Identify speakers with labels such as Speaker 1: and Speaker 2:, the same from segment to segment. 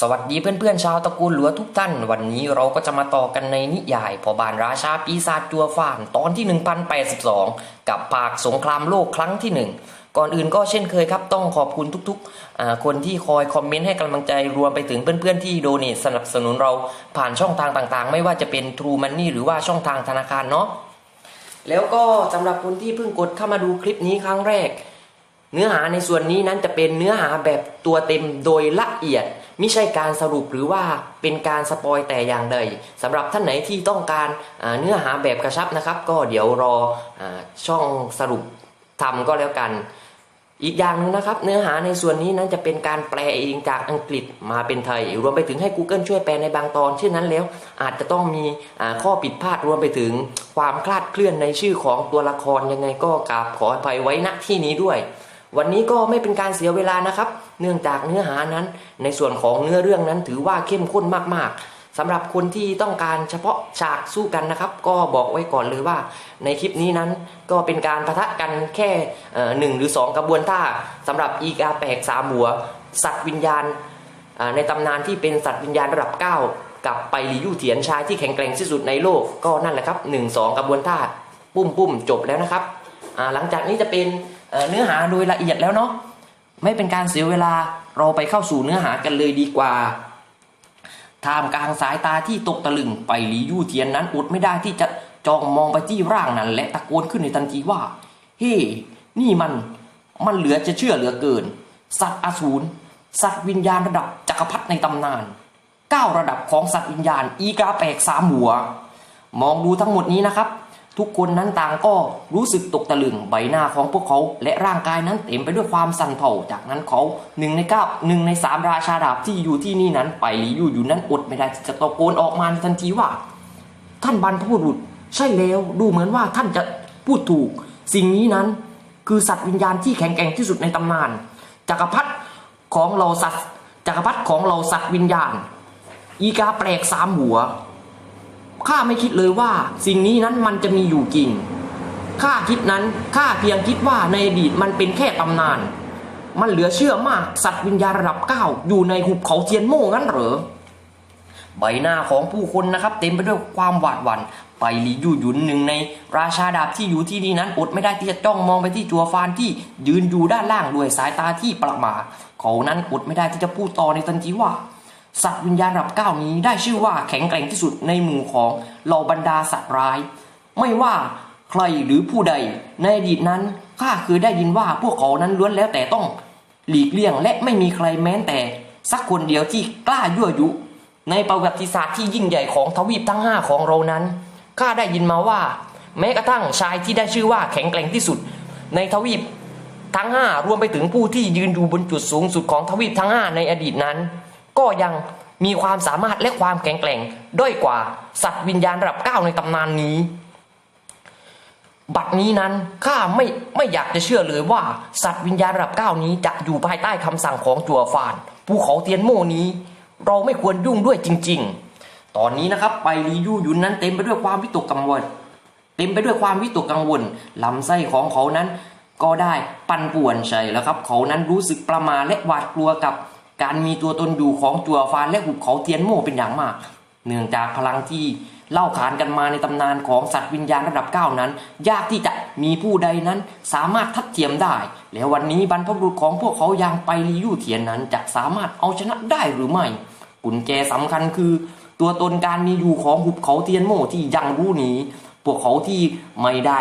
Speaker 1: สวัสดีเพื่อนๆชาวตระกูลหลัวทุกท่าน วันนี้เราก็จะมาต่อกันในนิยายพอบานราชาปีศาจจัวฟ่านตอนที่ 1082 กับภาคสงครามโลกครั้งที่ 1 ก่อนอื่นก็เช่นเคยครับ ต้องขอบคุณทุกๆ คนที่คอยคอมเมนต์ให้กำลังใจรวมไปถึงเพื่อนๆที่โดเนทสนับสนุนเราผ่านช่องทางต่างๆ ไม่ว่าจะเป็น True Money หรือว่าช่องทางธนาคารเนาะแล้วก็สำหรับคนที่เพิ่งกดเข้ามาดูคลิปนี้ครั้งแรก เนื้อหาในส่วนนี้นั้นจะเป็นเนื้อหาแบบตัวเต็มโดยละเอียด ไม่ใช่การสรุปหรือว่าเป็นการสปอยแต่อย่างใดสำหรับท่านไหนที่ต้องการเนื้อหาแบบกระชับนะครับ ก็เดี๋ยวรออช่องสรุปทำก็แล้วกัน อีกอย่างหนึงนะครับ เนื้อหาในส่วนนี้นั้นจะเป็นการแปลเองจากอังกฤษมาเป็นไทย รวมไปถึงให้ Google ช่วยแปลในบางตอนเช่นนั้นแล้ว อาจจะต้องมีข้อผิดพลาดรวมไปถึงความคลาดเคลื่อนในชื่อของตัวละครยังไงก็กราบขออภัยไว้ณที่นี้ด้วย วันนี้ก็ไม่เป็นการเสียเวลานะครับ เนื่องจากเนื้อหานั้น ในส่วนของเนื้อเรื่องนั้นถือว่าเข้มข้นมากๆสำหรับคนที่ต้องการเฉพาะฉากสู้กันนะครับ ก็บอกไว้ก่อนเลยว่า ในคลิปนี้นั้นก็เป็นการประทะกันแค่หนึ่งหรือสองกระบวนท่าสำหรับอีกาแปกสามหัว สัตว์วิญญาณในตำนานที่เป็นสัตว์วิญญาณระดับ 9 กับไปหลียู่เถียนชายที่แข็งแกร่งที่สุดในโลกก็นั่นแหละครับ 1 2 กระบวนท่า ปุ้มปุ้มจบแล้วนะครับหลังจากนี้จะเป็น เนื้อหาโดยละเอียดแล้วเนาะไม่เป็นการเสียเวลาเราไปเข้าสู่เนื้อหากันเลยดีกว่าท่ามกลางสายตาที่ตกตะลึงไปหลียู่เทียนนั้นอดไม่ได้ที่จะจ้องมองไปที่ร่างนั้น และตะโกนขึ้นในทันทีว่า เฮ้นี่มันมันเหลือจะเชื่อเหลือเกิน สัตว์อสูรสัตว์วิญญาณระดับจักรพรรดิในตำนานเก้าระดับของสัตว์วิญญาณ อีกาแปลกสามหัว มองดูทั้งหมดนี้นะครับ ทุกคนนั้นต่างก็รู้สึกตกตะลึงใบหน้าของพวกเขาและร่างกายนั้นเต็มไปด้วยความสั่นเผาจากนั้นเขาหนึ่งในเก้าหนึ่งในสามราชาดาบที่อยู่ที่นี่นั้นไปหลีอยู่อยู่นั้นอดไม่ได้จะตะโกนออกมาทันทีว่า ท่านบรรพบุรุษใช่แล้วดูเหมือนว่าท่านจะพูดถูก สิ่งนี้นั้นคือสัตว์วิญญาณที่แข็งแกร่งที่สุดในตำนาน จักรพรรดิของเราสัตว์จักรพรรดิของเราสัตว์วิญญาณ อีกาแปลกสามหัว ข้าไม่คิดเลยว่า สิ่งนี้นั้นมันจะมีอยู่จริงข้าคิดนั้นข้าเพียงคิดว่าในอดีตมันเป็นแค่ตำนาน มันเหลือเชื่อมากสัตว์วิญญาณระดับเก้าอยู่ในหุบเขาเทียนโม่งั้นเหรอใบหน้าของผู้คนนะครับ เต็มไปด้วยความหวาดหวัน่นไปลียู่หยุนหนึ่งในราชาดาบที่อยู่ที่นี่นั้นอดไม่ได้ที่จะจ้องมองไปที่จัวฟานที่ยืนอยู่ด้านล่างด้วยสายตาที่ประหมาเขานั้นอดไม่ได้ที่จะพูดต่อในทันทีว่า สัตว์วิญญาณระดับเก้านี้ได้ชื่อว่าแข็งแกร่งที่สุดในหมู่ของเหล่าบรรดาสัตว์ร้าย ไม่ว่าใครหรือผู้ใดในอดีตนั้นข้าเคยได้ยินว่าพวกเขานั้นล้วนแล้วแต่ต้อง หลีกเลี่ยงและไม่มีใครแม้แต่สักคนเดียวที่กล้ายั่วยุ ในประวัติศาสตร์ที่ยิ่งใหญ่ของทวีปทั้งห้าของเรานั้นข้าได้ยินมาว่า แม้กระทั่งชายที่ได้ชื่อว่าแข็งแกร่งที่สุด ในทวีปทั้งห้ารวมไปถึงผู้ที่ยืนอยู่บนจุดสูงสุดของทวีปทั้งห้าในอดีตนั้น ก็ยังมีความสามารถและความแข็งแกร่งด้อยกว่าสัตว์วิญญาณระดับเก้าในตำนานนี้ บัดนี้นั้นข้าไม่ไม่อยากจะเชื่อเลยว่า สัตว์วิญญาณระดับเก้านี้จะอยู่ภายใต้คำสั่งของจัวฟานภูเขาเทียนโม่นี้ เราไม่ควรยุ่งด้วยจริง ๆ ตอนนี้นะครับไปรียูยุนนั้นเต็มไปด้วยความวิตกกังวล เต็มไปด้วยความวิตกกังวลลำไส้ของเขานั้นก็ได้ปั่นป่วนใช่แล้วครับ เขานั้นรู้สึกประมาและหวาดกลัวกับ การมีตัวตนอยู่ของจัวฟานและหุบเขาเทียนโม่เป็นอย่างมาก เนื่องจากพลังที่เล่าขานกันมาในตำนานของสัตว์วิญญาณระดับเก้านั้น ยากที่จะมีผู้ใดนั้นสามารถทัดเทียมได้ แล้ววันนี้บรรพบุรุษของพวกเขาอย่างไปรียู่เทียนนั้นจะสามารถเอาชนะได้หรือไม่กุญแจสำคัญคือ ตัวตนการมีอยู่ของหุบเขาเทียนโม่ที่ยังรู้หนีพวกเขาที่ไม่ได้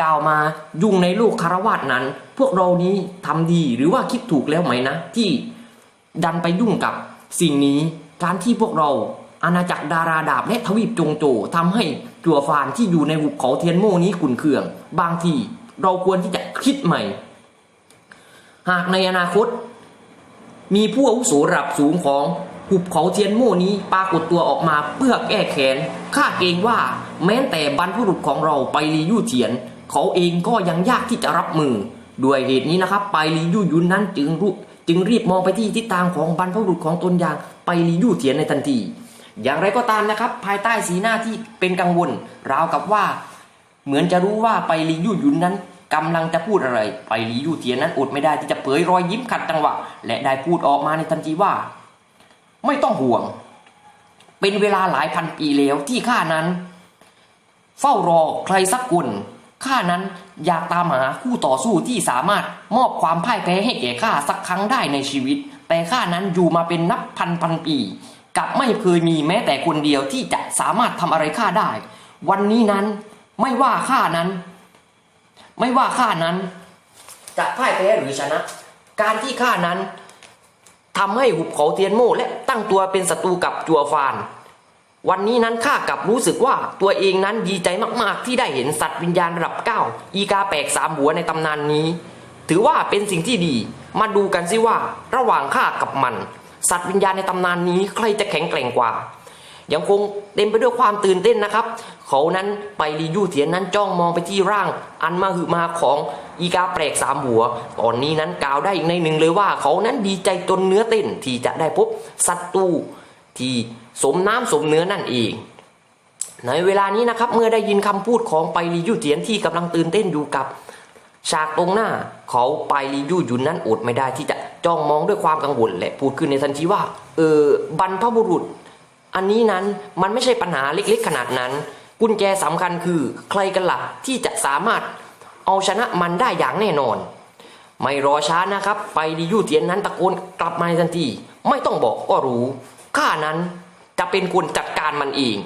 Speaker 1: ก้าวมายุ่งในโลกคารวาสนั้น พวกเรานี้ทำดีหรือว่าคิดถูกแล้วไหมนะ ที่ ดันไปยุ่งกับสิ่งนี้ การที่พวกเราอาณาจักรดาราดาบและทวีปจงโจทำให้จัวฟานที่อยู่ในหุบเขาเทียนโม่นี้ขุ่นเคือง บางทีเราควรที่จะคิดใหม่ หากในอนาคต มีผู้อาวุโสระดับสูงของหุบเขาเทียนโม่นี้ปรากฏตัวออกมาเพื่อแก้แค้นข้าเกรงว่าแม้แต่บรรพบุรุษของเราไปรียู่เทียน เขาเองก็ยังยากที่จะรับมือ ด้วยเหตุนี้นะครับ ไปรียู่ยุนนั้นจึงรู้ จึงรีบมองไปที่ทิศทางของบรรพบุรุษของตนอย่างไปรียู่เทียนในทันที อย่างไรก็ตามนะครับ ภายใต้สีหน้าที่เป็นกังวล ราวกับว่า เหมือนจะรู้ว่าไปรียู่ยุนนั้นกำลังจะพูดอะไร ไปรียู่เทียนนั้นอดไม่ได้ที่จะเผยรอยยิ้มขัดจังหวะ และได้พูดออกมาในทันทีว่า ไม่ต้องห่วง เป็นเวลาหลายพันปีแล้วที่ข้านั้น เฝ้ารอใครสักคนข้านั้น อยากตามหาคู่ต่อสู้ที่สามารถมอบความพ่ายแพ้ให้แก่ข้าสักครั้งได้ในชีวิต แต่ข้านั้นอยู่มาเป็นนับพันพันปีกับไม่เคยมีแม้แต่คนเดียวที่จะสามารถทำอะไรข้าได้ วันนี้นั้นไม่ว่าข้านั้น ไม่ว่าข้านั้น จะพ่ายแพ้หรือชนะ การที่ข้านั้นทำให้หุบเขาเทียนโม่และตั้งตัวเป็นศัตรูกับจัวฟาน วันนี้นั้นข้ากลับรู้สึกว่าตัวเองนั้นดีใจมากๆ ที่ได้เห็นสัตว์วิญญาณระดับเก้าอีกาแปลกสามหัวในตำนานนี้ ถือว่าเป็นสิ่งที่ดี มาดูกันสิว่าระหว่างข้ากับมัน สัตว์วิญญาณในตำนานนี้ใครจะแข็งแกร่งกว่า ยังคงเต็มไปด้วยความตื่นเต้นนะครับ เขานั้นไปรียู่เถียนนั้นจ้องมองไปที่ร่าง อันมาหือมาของอีกาแปลกสามหัว ตอนนี้นั้นกล่าวได้อีกในหนึ่งเลยว่า เขานั้นดีใจจนเนื้อเต้นที่จะได้พบศัตรู ที่สมน้ำสมเนื้อนั่นเอง ในเวลานี้นะครับเมื่อได้ยินคำพูดของไปรียู่เถียนที่กำลังตื่นเต้นอยู่กับฉากตรงหน้าเขาไปรียู่ยุนนั้นอดไม่ได้ที่จะจ้องมองด้วยความกังวลและพูดขึ้นในทันทีว่าเออบรรพบุรุษ อันนี้นั้นมันไม่ใช่ปัญหาเล็กๆขนาดนั้น กุญแจสำคัญคือใครกันล่ะที่จะสามารถเอาชนะมันได้อย่างแน่นอน ไม่รอช้านะครับ ไปดิยูเทียนนั้นตะโกนกลับมาในทันที ไม่ต้องบอกก็รู้ ข้านั้นจะเป็นคนจัดการมันเอง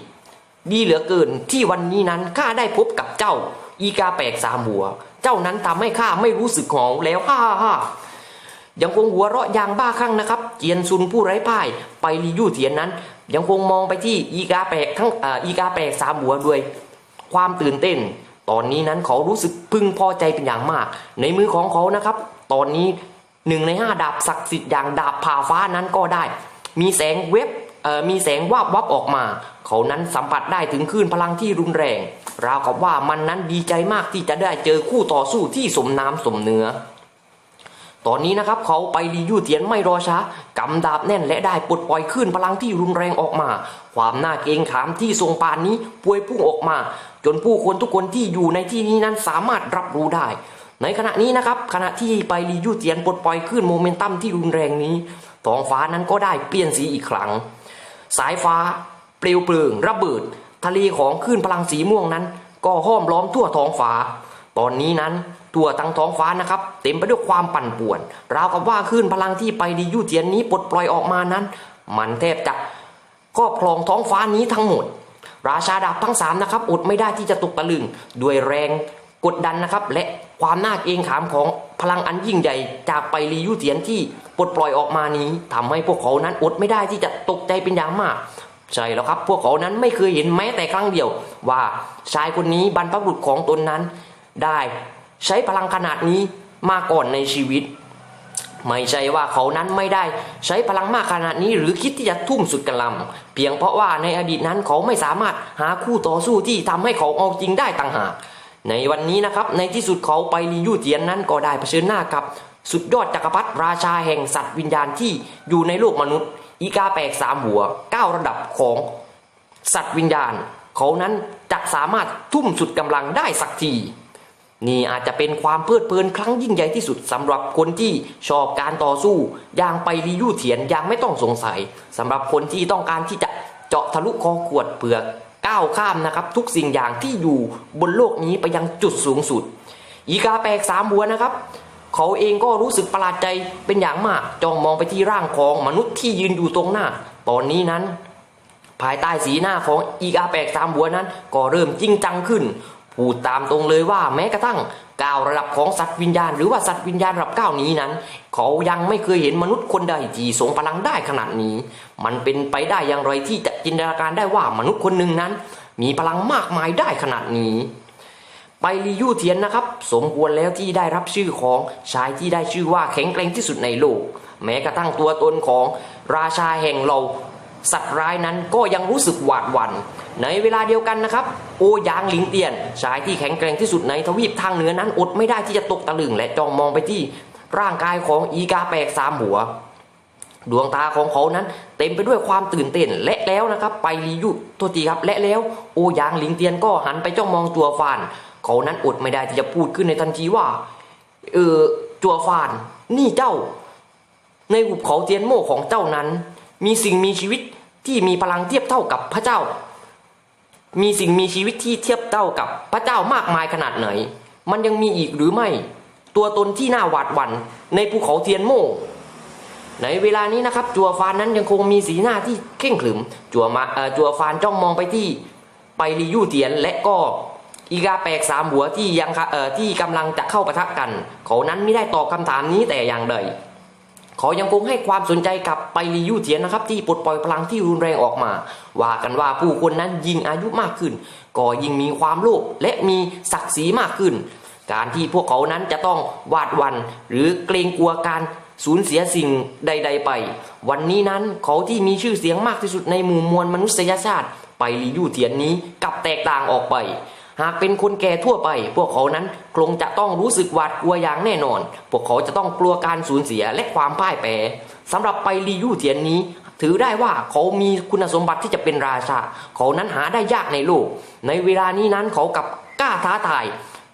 Speaker 1: ดีเหลือเกินที่วันนี้นั้นข้าได้พบกับเจ้า อีกาแปลกสามหัว เจ้านั้นทำให้ข้าไม่รู้สึกหองแล้วฮ่าฮ่ายังคงหัวเราะอย่างบ้าคลั่งนะครับ เจียนซุนผู้ไร้พ่าย ไปรียู่เทียนนั้น ยังคงมองไปที่อีกาแปลกทั้งออีกาแปลกสามหัวด้วย ความตื่นเต้น ตอนนี้นั้นเขารู้สึกพึงพอใจเป็นอย่างมาก ในมือของเขานะครับ ตอนนี้หนึ่งในห้าดาบศักดิ์สิทธิ์อย่างดาบผ่าฟ้านั้นก็ได้ มีแสงเว็บมีแสงวาบวับออกมา เขานั้นสัมผัสได้ถึงคลื่นพลังที่รุนแรง ราวกับว่ามันนั้นดีใจมากที่จะได้เจอคู่ต่อสู้ที่สมน้ำสมเนื้อ ตอนนี้นะครับเขาไปรียู่เทียนไม่รอช้ากำดาบแน่นและได้ปลดปล่อยขึ้นพลังที่รุนแรงออกมา ความน่าเกรงขามที่ทรงปานนี้พวยพุ่งออกมา จนผู้คนทุกคนที่อยู่ในที่นี้นั้นสามารถรับรู้ได้ ในขณะนี้นะครับขณะที่ไปรียู่เทียนปลดปล่อยขึ้นโมเมนตัมที่รุนแรงนี้ ท้องฟ้านั้นก็ได้เปลี่ยนสีอีกครั้ง สายฟ้า เปลวเพลิง ระเบิด ทะเลของคลื่นพลังสีม่วงนั้น ก็ห้อมล้อมทั่วท้องฟ้า ตอนนี้นั้นทั่วทั้งท้องฟ้านะครับ เต็มไปด้วยความปั่นป่วน ราวกับว่าคลื่นพลังที่ไปดียู่เทียนนี้ปลดปล่อยออกมานั้น มันแทบจะครอบครองท้องฟ้านี้ทั้งหมด ราชาดาบทั้งสามนะครับอดไม่ได้ที่จะตกตะลึงด้วยแรงกดดันนะครับและ ความน่าเกรงขามของพลังอันยิ่งใหญ่จากไปรียู่เทียนที่ปลดปล่อยออกมานี้ทำให้พวกเขานั้นอดไม่ได้ที่จะตกใจเป็นอย่างมากใช่แล้วครับพวกเขานั้นไม่เคยเห็นแม้แต่ครั้งเดียว ว่าชายคนนี้บรรพบุรุษของตนนั้น ได้ใช้พลังขนาดนี้มาก่อนในชีวิต ไม่ใช่ว่าเขานั้นไม่ได้ใช้พลังมากขนาดนี้ หรือคิดที่จะทุ่มสุดกำลังเพียงเพราะว่าในอดีตนั้นเขาไม่สามารถหาคู่ต่อสู้ที่ทำให้เขาเอาจริงได้ต่างหาก ในวันนี้นะครับในที่สุดเขาไปรียู่เจียนนั้นก็ได้เผชิญหน้ากับ สุดยอดจักรพรรดิราชาแห่งสัตว์วิญญาณที่อยู่ในโลกมนุษย์ อีกาแปลกสามหัวเก้าระดับของสัตว์วิญญาณ เขานั้นจะสามารถทุ่มสุดกำลังได้สักทีนี่อาจจะเป็นความเพลิดเพลินครั้งยิ่งใหญ่ที่สุดสำหรับคนที่ชอบการต่อสู้อย่างไปรียู่เถียนอย่างไม่ต้องสงสัยสำหรับคนที่ต้องการที่จะเจาะทะลุคอขวดเปลือก ก้าวข้ามนะครับทุกสิ่งอย่างที่อยู่บนโลกนี้ไปยังจุดสูงสุด อีกาแปลกสามหัวนะครับ เขาเองก็รู้สึกประหลาดใจเป็นอย่างมากจ้องมองไปที่ร่างของมนุษย์ที่ยืนอยู่ตรงหน้า ตอนนี้นั้น ภายใต้สีหน้าของอีกาแปลกสามหัวนั้น ก็เริ่มจริงจังขึ้น พูดตามตรงเลยว่าแม้กระทั่ง ก้าวระดับของสัตว์วิญญาณ หรือว่าสัตว์วิญญาณระดับเก้านี้นั้น เขายังไม่เคยเห็นมนุษย์คนใดที่ทรงพลังได้ขนาดนี้ มันเป็นไปได้อย่างไรที่จะจินตนาการได้ว่ามนุษย์คนหนึ่งนั้น มีพลังมากมายได้ขนาดนี้ ไปรียู่เทียนนะครับ สมควรแล้วที่ได้รับชื่อของชายที่ได้ชื่อว่าแข็งแกร่งที่สุดในโลก แม้กระทั่งตัวตนของราชาแห่งเราสัตว์ร้ายนั้นก็ยังรู้สึกหวาดหวัน่น ในเวลาเดียวกันนะครับ โอยางหลิงเตียน ชายที่แข็งแกร่งที่สุดในทวีปทางเหนือนั้นอดไม่ได้ที่จะตกตะลึงและจ้องมองไปที่ร่างกายของอีกาแปลกสามหัว ดวงตาของเขานั้นเต็มไปด้วยความตื่นเต้นและแล้วนะครับ ไปรียุโทษทีครับและแล้วโอยางหลิงเตียนก็หันไปจ้องมองจัวฟาน เขานั้นอดไม่ได้ที่จะพูดขึ้นในทันทีว่าเออจัวฟาน นี่เจ้า ในหุบเขาเทียนโม่ของเจ้านั้น มีสิ่งมีชีวิตที่มีพลังเทียบเท่ากับพระเจ้า มีสิ่งมีชีวิตที่เทียบเท่ากับพระเจ้ามากมายขนาดไหน มันยังมีอีกหรือไม่ ตัวตนที่น่าหวาดหวั่นในภูเขาเทียนโม่ในเวลานี้นะครับ จัวฟานนั้นยังคงมีสีหน้าที่เข่งขรึม จัวมาจัวฟานจ้องมองไปที่ไปรียู่เทียนและก็อีกาแปลกสามหัวที่ยังที่กำลังจะเข้าปะทะกัน เขานั้นไม่ได้ตอบคำถามนี้แต่อย่างใด เขายังคงให้ความสนใจกับไปรียูเทียนนะครับ ที่ปลดปล่อยพลังที่รุนแรงออกมา ว่ากันว่าผู้คนนั้นยิ่งอายุมากขึ้น ก็ยิ่งมีความโลภและมีศักดิ์ศรีมากขึ้น การที่พวกเขานั้นจะต้องหวาดวัน หรือเกรงกลัวการสูญเสียสิ่งใด ๆ ไป วันนี้นั้นเขาที่มีชื่อเสียงมากที่สุดในหมู่มวลมนุษยชาติ ไปรียูเทียนนี้กลับแตกต่างออกไป หากเป็นคนแก่ทั่วไป พวกเขานั้นคงจะต้องรู้สึกหวาดกลัวอย่างแน่นอน พวกเขาจะต้องกลัวการสูญเสียและความพ่ายแพ้สำหรับไปรียู่เทียนนี้ ถือได้ว่าเขามีคุณสมบัติที่จะเป็นราชา เขานั้นหาได้ยากในโลก ในเวลานี้นั้นเขากับกล้าท้าทาย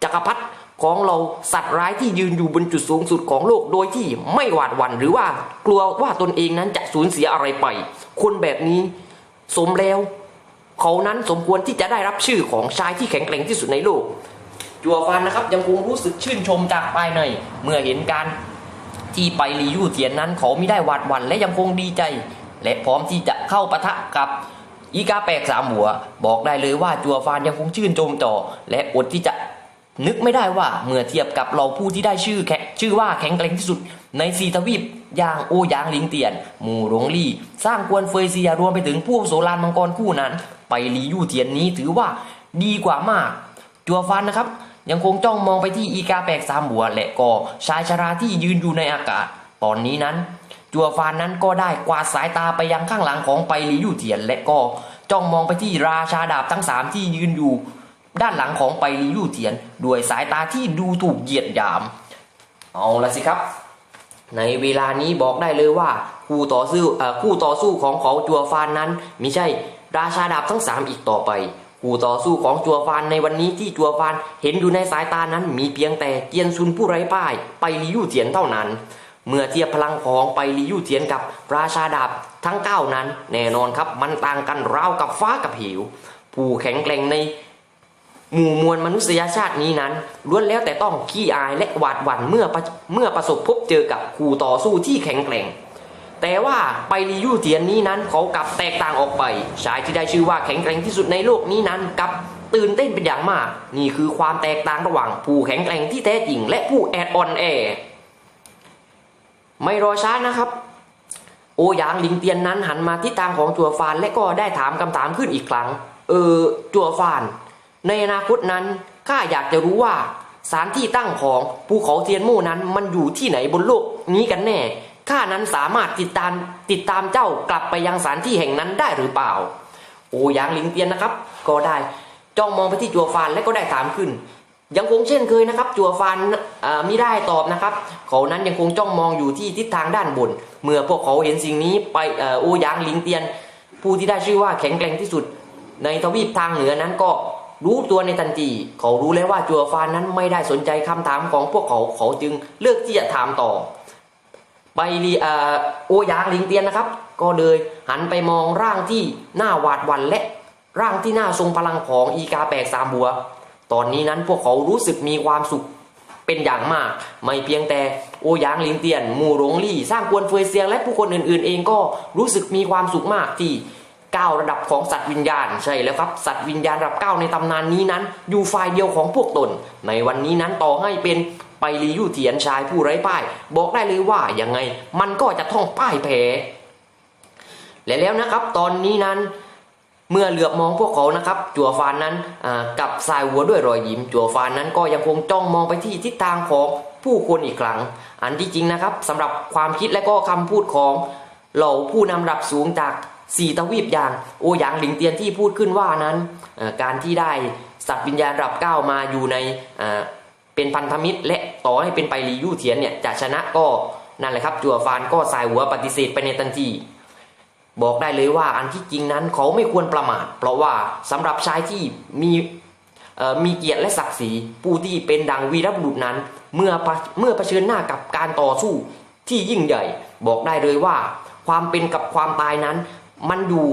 Speaker 1: จักรพรรดิของเราสัตว์ร้ายที่ยืนอยู่บนจุดสูงสุดของโลกโดยที่ไม่หวาดหวั่นหรือว่ากลัวว่าตนเองนั้นจะสูญเสียอะไรไป คนแบบนี้ สมแล้ว เขานั้นสมควรที่จะได้รับชื่อของชายที่แข็งแกร่งที่สุดในโลก จัวฟันนะครับยังคงรู้สึกชื่นชมจากภายใน เมื่อเห็นการที่ไปรียู่เทียนนั้นเขาไม่ได้หวาดหวั่นและยังคงดีใจ และพร้อมที่จะเข้าปะทะกับอีกาแปลกสามหัว บอกได้เลยว่าจัวฟานยังคงชื่นชมต่อ และอดที่จะนึกไม่ได้ว่าเมื่อเทียบกับเราผู้ที่ได้ชื่อแชื่อว่าแข็งแกร่งที่สุด ในซีทวีปอย่างโอหยางลิงเตียน หมู่หลงลี่ สร้างกวนเฟยเซียรวมไปถึงผู้โสรานมังกรคู่นั้น ไปรียู่เทียนนี้ถือว่าดีกว่ามาก จัวฟันนะครับ ยังคงจ้องมองไปที่อีกาแปลกสามหัวและก็ชายชราที่ยืนอยู่ในอากาศ ตอนนี้นั้น จัวฟานนั้นก็ได้กวาดสายตาไปยังข้างหลังของไปรียู่เทียน และก็จ้องมองไปที่ราชาดาบทั้งสามที่ยืนอยู่ ด้านหลังของไปรียู่เทียนด้วยสายตาที่ดูถูกเหยียดหยาม เอาละสิครับในเวลานี้บอกได้เลยว่าคู่ต่อสู้คู่ต่อสู้ของเขาจัวฟานนั้นไม่ใช่ ราชาดาบทั้งสามอีกต่อไปคู่ต่อสู้ของจัวฟานในวันนี้ที่จัวฟานเห็นอยู่ในสายตานั้นมีเพียงแต่เจียนซุนผู้ไร้ป้าย ไปลิยู่เทียนเท่านั้น เมื่อเทียบพลังของไปลิยู่เทียนกับราชาดาบทั้งเก้านั้น แน่นอนครับมันต่างกันราวกับฟ้ากับเหวผู้แข็งแกร่งในหมู่มวลมนุษยชาตินี้นั้นล้วนแล้วแต่ต้องขี้อายและหวาดหวั่นเมื่อเมื่อประสบพบเจอกับคู่ต่อสู้ที่แข็งแกร่ง แต่ว่าไปรียูเทียนนี้นั้นเขากลับแตกต่างออกไปชายที่ได้ชื่อว่าแข็งแกร่งที่สุดในโลกนี้นั้นกับตื่นเต้นเป็นอย่างมาก นี่คือความแตกต่างระหว่างผู้แข็งแกร่งที่แท้จริง และผู้แอดออนแอไม่รอช้านะครับ โอหยางลิงเตียนนั้นหันมาที่ทางของจัวฟานและก็ได้ถามคำถามขึ้นอีกครั้ง เออจัวฟาน ในอนาคตนั้นข้าอยากจะรู้ว่าสถานที่ตั้งของภูเขาเทียนโม่นั้นมันอยู่ที่ไหนบนโลกนี้กันแน่ ข้านั้นสามารถติดตามติดตามเจ้ากลับไปยังสถานที่แห่งนั้นได้หรือเปล่า โอหยางลิงเตียนนะครับ ก็ได้จ้องมองไปที่จัวฟานและก็ได้ถามขึ้น ยังคงเช่นเคยนะครับ จัวฟานเอ่ได้ตอบนะครับ เขานั้นยังคงจ้องมองอยู่ที่ทิศทางด้านบน เมื่อพวกเขาเห็นสิ่งนี้ไปโอหยางลิงเตียน ผู้ที่ได้ชื่อว่าแข็งแกร่งที่สุด ในทวีปทางเหนือนั้นก็รู้ตัวในทันทีเขารู้แล้วว่าจัวฟานนั้นไม่ได้สนใจคำถามของพวกเขาเขาจึงเลือกที่จะถามต่อ ไปรีเอ่อโอยางลิงเตียนนะครับ ก็เลยหันไปมองร่างที่หน้าหวาดหวั่นและร่างที่น่าทรงพลังของอีกาแปลกสามบัว ตอนนี้นั้นพวกเขารู้สึกมีความสุขเป็นอย่างมาก ไม่เพียงแต่โอยางลิงเตียน มูหลงลี่ สร้างกวนเฟยเซียงและผู้คนอื่นๆ เองก็รู้สึกมีความสุขมากที่ ก้าระดับของสัตว์วิญญาณใช่แล้วครับ สัตว์วิญญาณระดับเก้าในตำนานนี้นั้น อยู่ฝ่ายเดียวของพวกตน ในวันนี้นั้นต่อให้เป็นไปรียู่เทียนชายผู้ไร้ป้าย บอกได้เลยว่ายังไง มันก็จะต้องป้ายแพ้และแล้วนะครับ ตอนนี้นั้นเมื่อเหลือบมองพวกเขานะครับ จัวฟานนั้นกับสายหัวด้วยรอยยิ้ม จัวฟานนั้นก็ยังคงจ้องมองไปที่ทิศทางของผู้คนอีกครั้ง อันที่จริงนะครับสำหรับความคิดและก็คำพูดของเหล่าผู้นำระดับสูงจาก สี่ทวีปอย่างโอหยางหลิงเตียนที่พูดขึ้นว่านั้น การที่ได้สัตว์วิญญาณระดับเก้ามาอยู่ในเป็นพันธมิตร และต่อให้เป็นไปรียู่เทียนเนี่ยจะชนะก็นั่นแหละครับจัวฟานก็สายหัวปฏิเสธไปในทันทีบอกได้เลยว่าอันที่จริงนั้นเขาไม่ควรประมาท เพราะว่าสำหรับชายที่มีมีเกียรติและศักดิ์ศรีผู้ที่เป็นดังวีรบุรุษนั้น เมื่อเมื่อเผชิญหน้ากับการต่อสู้ที่ยิ่งใหญ่ บอกได้เลยว่า ความเป็นกับความตายนั้น มันอยู่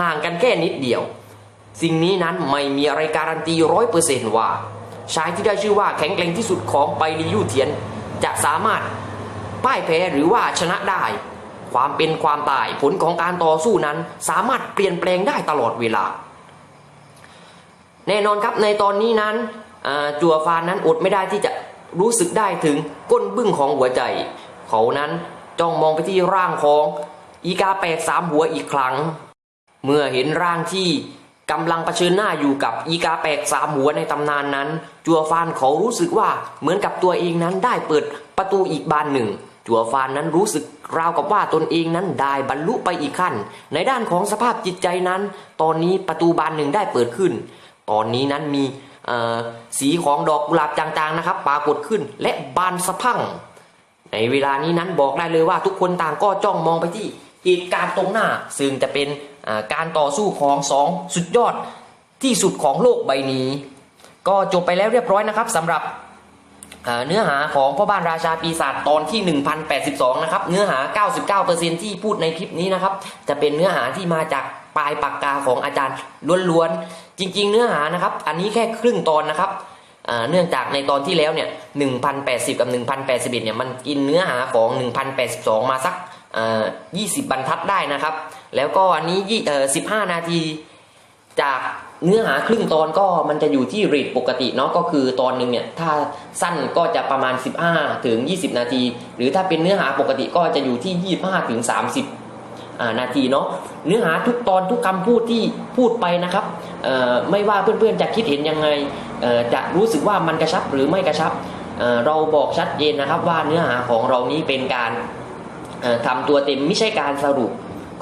Speaker 1: ห่างกันแค่นิดเดียว สิ่งนี้นั้นไม่มีอะไรการันตีร้อยเปอร์เซนต์ว่าชายที่ได้ชื่อว่าแข็งแกร่งที่สุดของไปรียูเทียน จะสามารถพ่ายแพ้หรือว่าชนะได้ ความเป็นความตายผลของการต่อสู้นั้นสามารถเปลี่ยนแปลงได้ตลอดเวลา แน่นอนครับในตอนนี้นั้นจัวฟานนั้นอดไม่ได้ที่จะรู้สึกได้ถึงก้นบึ้งของหัวใจ เขานั้นจ้องมองไปที่ร่างของ อีกาแปลกสามหัวอีกครั้ง เมื่อเห็นร่างที่กำลังเผชิญหน้าอยู่กับอีกาแปลกสามหัวในตำนานนั้น จัวฟานเขารู้สึกว่าเหมือนกับตัวเองนั้นได้เปิดประตูอีกบานหนึ่ง จัวฟานนั้นรู้สึกราวกับว่าตนเองนั้นได้บรรลุไปอีกขั้น ในด้านของสภาพจิตใจนั้น ตอนนี้ประตูบานหนึ่งได้เปิดขึ้น ตอนนี้นั้นมีสีของดอกกุหลาบจางๆนะครับปรากฏขึ้นและบานสะพั่งในเวลานี้นั้นบอกได้เลยว่าทุกคนต่างก็จ้องมองไปที่ เหตุการตรงหน้า ซึ่งจะเป็นการต่อสู้ของสองสุดยอดที่สุดของโลกใบนี้ ก็จบไปแล้วเรียบร้อยนะครับสำหรับเนื้อหาของพ่อบ้านราชาปีศาจตอนที่ 1082 นะครับ เนื้อหา 99%ที่พูดในคลิปนี้นะครับ จะเป็นเนื้อหาที่มาจากปลายปากกาของอาจารย์ล้วนๆ จริงๆ เนื้อหานะครับ อันนี้แค่ครึ่งตอนนะครับ เนื่องจากในตอนที่แล้วเนี่ย 1,080 กับ 1,081 เนี่ย มันกินเนื้อหาของ 1,082 มาสักอ่า 20 บรรทัดได้นะครับ แล้วก็อันนี้15 นาทีจากเนื้อหาครึ่งตอนก็มันจะอยู่ที่เรทปกติเนาะก็คือตอนหนึ่งเนี่ยถ้าสั้นก็จะประมาณ 15 ถึง 20 นาที หรือถ้าเป็นเนื้อหาปกติก็จะอยู่ที่ 25 ถึง 30 นาทีเนาะเนื้อหาทุกตอนทุกคำพูดที่พูดไปนะครับไม่ว่าเพื่อนๆจะคิดเห็นยังไงจะรู้สึกว่ามันกระชับหรือไม่กระชับ เราบอกชัดเจนนะครับว่าเนื้อหาของเรานี้เป็นการ ทำตัวเต็มไม่ใช่การสรุป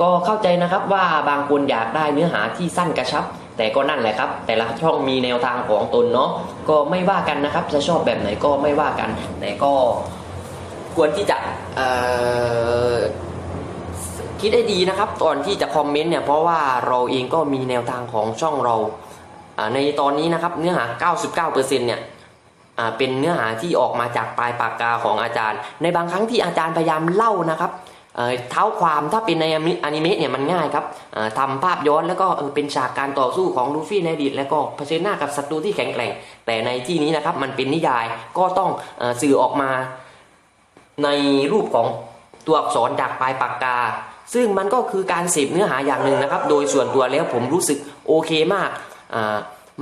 Speaker 1: ก็เข้าใจนะครับว่าบางคนอยากได้เนื้อหาที่สั้นกระชับ แต่ก็นั่นแหละครับ แต่ละช่องมีแนวทางของตนเนาะก็ไม่ว่ากันนะครับ จะชอบแบบไหนก็ไม่ว่ากันแต่ก็ควรที่จะคิดให้ดีนะครับก่อนที่จะคอมเมนต์เนี่ยเพราะว่าเราเองก็มีแนวทางของช่องเราในตอนนี้นะครับเนื้อหา 99%เนี่ย เป็นเนื้อหาที่ออกมาจากปลายปากกาของอาจารย์ ในบางครั้งที่อาจารย์พยายามเล่านะครับเอ่อเท้าความถ้าเป็นในอนิเมะเนี่ยมันง่ายครับอ่าทำภาพย้อนแล้วก็เป็นฉากการต่อสู้ของลูฟี่ในอดีตแล้วก็เผชิญหน้ากับศัตรูที่แข็งแกร่ง แต่ในที่นี้นะครับมันเป็นนิยายก็ต้องอสื่อออกมาในรูปของตัวอักษรจากปลายปากกา ซึ่งมันก็คือการเสพเนื้อหาอย่างหนึ่งนะครับ โดยส่วนตัวแล้วผมรู้สึกโอเคมากอ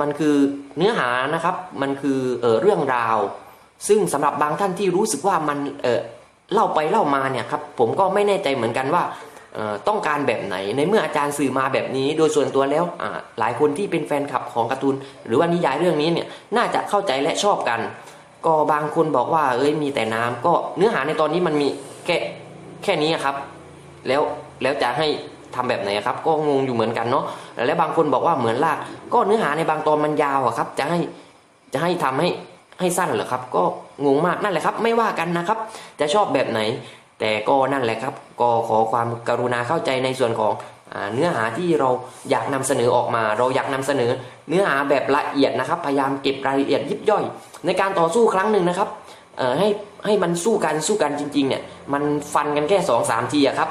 Speaker 1: มันคือเนื้อหานะครับมันคือเออเรื่องราว ซึ่งสำหรับบางท่านที่รู้สึกว่ามันเออเล่าไปเล่ามาเนี่ยครับผมก็ไม่แน่ใจเหมือนกันว่าต้องการแบบไหนในเมื่ออาจารย์สื่อมาแบบนี้ โดยส่วนตัวแล้วหลายคนที่เป็นแฟนคลับของการ์ตูนหรือว่านิยายเรื่องนี้เนี่ยน่าจะเข้าใจและชอบกัน ก็บางคนบอกว่าเอ้ยมีแต่น้ำก็เนื้อหาในตอนนี้มันมีแค่แค่นี้ครับ แล้วแล้วจะให้ ทำแบบไหนครับ ก็งงอยู่เหมือนกันเนาะและบางคนบอกว่าเหมือนลาก ก็เนื้อหาในบางตอนมันยาวอะครับ จะให้จะให้ทำให้ให้สั้นเหรอครับ ก็งงมากนั่นแหละครับ ไม่ว่ากันนะครับ จะชอบแบบไหน แต่ก็นั่นแหละครับ ก็ขอความกรุณาเข้าใจในส่วนของอเนื้อหาที่เราอยากนำเสนอออกมา เราอยากนำเสนอ เนื้อหาแบบละเอียดนะครับ พยายามเก็บรายละเอียดยิบย่อย ในการต่อสู้ครั้งหนึ่งนะครับให้ให้มันสู้กันสู้กันจริงๆเนี่ยมันฟันกันแค่สองสามทีอะครับ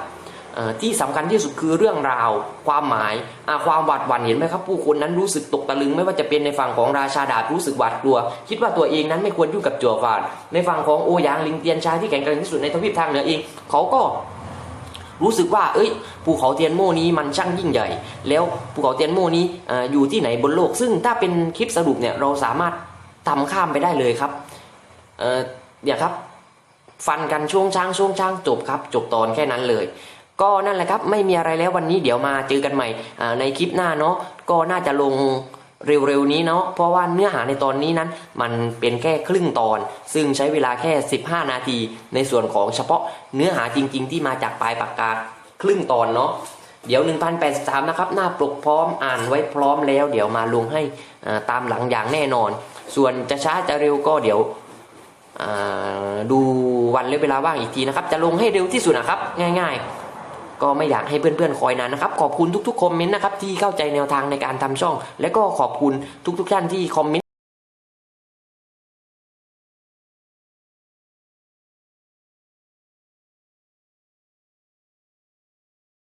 Speaker 1: ที่สำคัญที่สุดคือเรื่องราวความหมายความหวาดหวั่นเห็นไหมครับ ผู้คนนั้นรู้สึกตกตะลึง ไม่ว่าจะเป็นในฝั่งของราชาดาบรู้สึกหวาดกลัว คิดว่าตัวเองนั้นไม่ควรยุ่งกับจั่วฟานในฝั่งของโอยางลิงเตียนชายที่แข็งแกร่งที่สุดในทวีปทางเหนือเอง เขาก็รู้สึกว่า เอ้ย ภูเขาเทียนโมนี้มันช่างยิ่งใหญ่ แล้วภูเขาเทียนโมนี้ออยู่ที่ไหนบนโลก ซึ่งถ้าเป็นคลิปสรุปเนี่ย เราสามารถทำข้ามไปได้เลยครับ เออเนี่ยครับ ฟันกันช่วงช้างช่วงช้างจบครับ จบตอนแค่นั้นเลย ก็นั่นแหละครับไม่มีอะไรแล้ววันนี้เดี๋ยวมาเจอกันใหม่ในคลิปหน้าเนาะก็น่าจะลงเร็วๆนี้เนาะเพราะว่าเนื้อหาในตอนนี้นั้น มันเป็นแค่ครึ่งตอน ซึ่งใช้เวลาแค่ 15 นาที ในส่วนของเฉพาะเนื้อหาจริง ๆ ที่มาจากปลายปากกาครึ่งตอนเนาะเดี๋ยว 1083 นะครับ หน้าปกพร้อมอ่านไว้พร้อมแล้ว เดี๋ยวมาลงให้ตามหลังอย่างแน่นอน ส่วนจะช้าจะเร็วก็เดี๋ยวดูวันและเวลาว่างอีกทีนะครับ จะลงให้เร็วที่สุดนะครับ ง่าย ๆ ก็ไม่อยากให้เพื่อนๆคอยนานนะครับ ขอบคุณทุกๆคอมเมนต์นะครับที่เข้าใจแนวทางในการทำช่อง และก็ขอบคุณทุกๆท่านที่คอมเมนต์